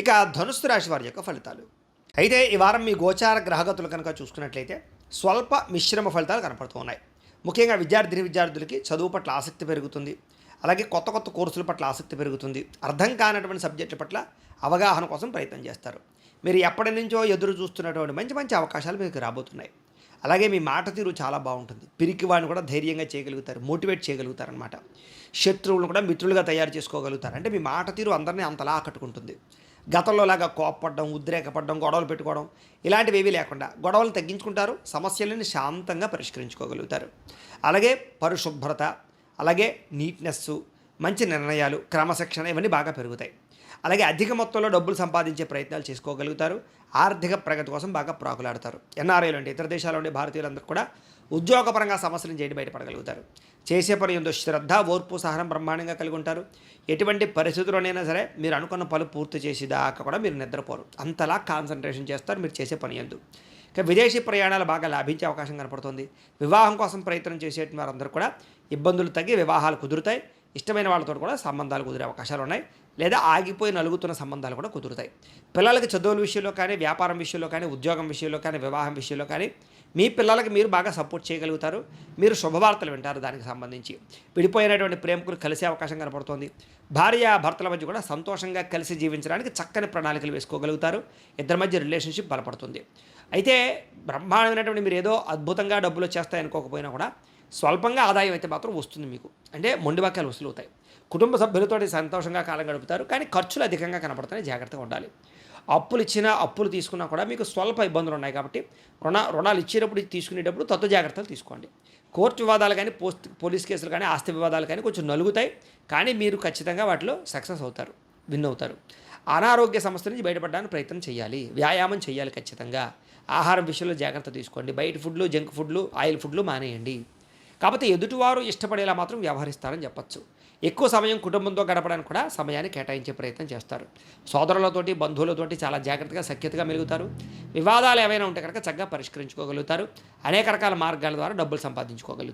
ఇక ధనుస్సు రాశి వారి యొక్క ఫలితాలు. అయితే ఈ వారం మీ గోచార గ్రహగతులు కనుక చూసుకున్నట్లయితే స్వల్ప మిశ్రమ ఫలితాలు కనపడుతూ ఉన్నాయి. ముఖ్యంగా విద్యార్థిని విద్యార్థులకి చదువు పట్ల ఆసక్తి పెరుగుతుంది. అలాగే కొత్త కొత్త కోర్సుల పట్ల ఆసక్తి పెరుగుతుంది. అర్థం కానటువంటి సబ్జెక్టుల పట్ల అవగాహన కోసం ప్రయత్నం చేస్తారు. మీరు ఎప్పటి నుంచో ఎదురు చూస్తున్నటువంటి మంచి మంచి అవకాశాలు మీకు రాబోతున్నాయి. అలాగే మీ మాట తీరు చాలా బాగుంటుంది. పిరికి వాడిని కూడా ధైర్యంగా చేయగలుగుతారు మోటివేట్ చేయగలుగుతారు అనమాట శత్రువులను కూడా మిత్రులుగా తయారు చేసుకోగలుగుతారు. అంటే మీ మాట తీరు అందరినీ అంతలా ఆకట్టుకుంటుంది. గతంలో లాగా కోప్పడడం ఉద్రేకపడడం గొడవలు పెట్టుకోవడం ఇలాంటివి ఏవీ లేకుండా గొడవలు తగ్గించుకుంటారు సమస్యలను శాంతంగా పరిష్కరించుకోగలుగుతారు. అలాగే పరిశుభ్రత అలాగే నీట్నెస్ మంచి నిర్ణయాలు క్రమశిక్షణ ఇవన్నీ బాగా పెరుగుతాయి. అలాగే అధిక మొత్తంలో డబ్బులు సంపాదించే ప్రయత్నాలు చేసుకోగలుగుతారు. ఆర్థిక ప్రగతి కోసం బాగా ప్రాకులాడతారు. ఎన్ఆర్ఐలు అంటే ఇతర దేశాల్లో ఉండే భారతీయులందరూ కూడా ఉద్యోగపరంగా సమస్యలను చేయడం బయటపడగలుగుతారు చేసే పని ఎంతో శ్రద్ధ ఓర్పు సహనం బ్రహ్మాండంగా కలిగి ఉంటారు. ఎటువంటి పరిస్థితుల్లోనైనా సరే మీరు అనుకున్న పనులు పూర్తి చేసేదాకా కూడా మీరు నిద్రపోరు. అంతలా కాన్సన్ట్రేషన్ చేస్తారు మీరు చేసే పని ఎందు. ఇక విదేశీ ప్రయాణాలు బాగా లాభించే అవకాశం కనపడుతుంది. వివాహం కోసం ప్రయత్నం చేసే వారందరూ కూడా ఇబ్బందులు తగ్గి వివాహాలు కుదురుతాయి. ఇష్టమైన వాళ్ళతో కూడా సంబంధాలు కుదిరే అవకాశాలు ఉన్నాయి. లేదా ఆగిపోయి నలుగుతున్న సంబంధాలు కూడా కుదురుతాయి. పిల్లలకి చదువుల విషయంలో కానీ వ్యాపారం విషయంలో కానీ ఉద్యోగం విషయంలో కానీ వివాహం విషయంలో కానీ మీ పిల్లలకి మీరు బాగా సపోర్ట్ చేయగలుగుతారు. మీరు శుభవార్తలు వింటారు దానికి సంబంధించి. విడిపోయినటువంటి ప్రేమకులు కలిసే అవకాశం కనపడుతోంది. భార్య భర్తల మధ్య కూడా సంతోషంగా కలిసి జీవించడానికి చక్కని ప్రణాళికలు వేసుకోగలుగుతారు. ఇద్దరి మధ్య రిలేషన్షిప్ బలపడుతుంది. అయితే బ్రహ్మాండమైనటువంటి మీరు ఏదో అద్భుతంగా డబ్బులు వచ్చేస్తాయి అనుకోకపోయినా కూడా స్వల్పంగా ఆదాయం అయితే మాత్రం వస్తుంది మీకు. అంటే మొండివాక్యాలు వసూలు అవుతాయి. కుటుంబ సభ్యులతో సంతోషంగా కాలం గడుపుతారు కానీ ఖర్చులు అధికంగా కనపడుతున్నాయి జాగ్రత్తగా ఉండాలి. అప్పులు ఇచ్చినా అప్పులు తీసుకున్నా కూడా మీకు స్వల్ప ఇబ్బందులు ఉన్నాయి కాబట్టి రుణ రుణాలు ఇచ్చేటప్పుడు తీసుకునేటప్పుడు తత్వ జాగ్రత్తలు తీసుకోండి. కోర్టు వివాదాలు కానీ పోస్ట్ పోలీస్ కేసులు కానీ ఆస్తి వివాదాలు కానీ కొంచెం నలుగుతాయి కానీ మీరు ఖచ్చితంగా వాటిలో సక్సెస్ అవుతారు విన్ అవుతారు. అనారోగ్య సమస్య నుంచి బయటపడడానికి ప్రయత్నం చేయాలి వ్యాయామం చేయాలి ఖచ్చితంగా. ఆహారం విషయంలో జాగ్రత్త తీసుకోండి. బయట ఫుడ్లు జంక్ ఫుడ్లు ఆయిల్ ఫుడ్లు మానేయండి. కాకపోతే ఎదుటివారు ఇష్టపడేలా మాత్రం వ్యవహరిస్తారని చెప్పచ్చు. ఎక్కువ సమయం కుటుంబంతో గడపడానికి కూడా సమయాన్ని కేటాయించే ప్రయత్నం చేస్తారు. సోదరులతోటి బంధువులతోటి చాలా జాగ్రత్తగా సఖ్యతగా మెలుగుతారు. వివాదాలు ఏవైనా ఉంటే కనుక చక్కగా పరిష్కరించుకోగలుగుతారు. అనేక రకాల మార్గాల ద్వారా డబ్బులు సంపాదించుకోగలుగుతారు.